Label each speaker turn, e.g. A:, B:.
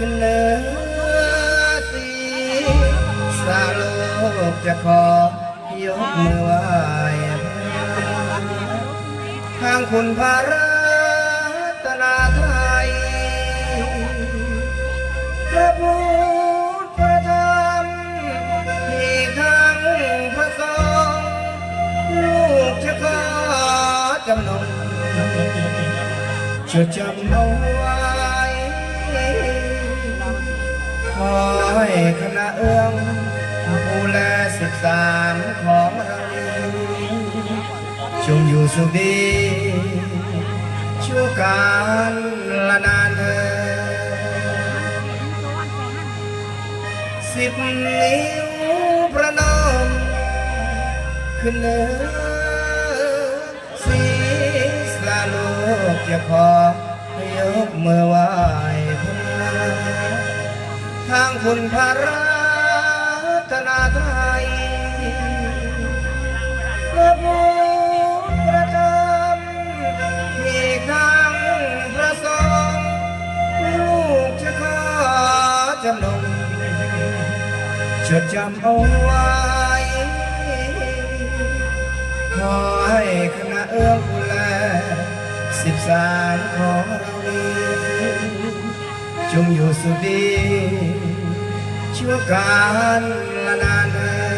A: ขึ้นเนื้อสีสาโลกจะขอยกมือไหว้ทางคุณพระรัตนาไทยพระพุทธพระธรรมที่ทั้งพระสงฆ์ลูกจะขอจำนงจะจำนง อให้คณะเอื้องผู้แลสิบสามของเราจงอยู่สุขดีชั่วการละนานเธอสิบนิ้วประนมขึ้นเนื้อศีรษะโลกจะขอยกมือไหว้พ ทางคุณพระรัตนาไทยพระพุทธพระธรรมอีทั้งพระสงฆ์ลูกจะขอจำนงจดจำเอาไว้ขอให้คณะเอื้อมกุแลสิบสามขอเรา จงอยู่สุขดีชั่วการละนานเถิด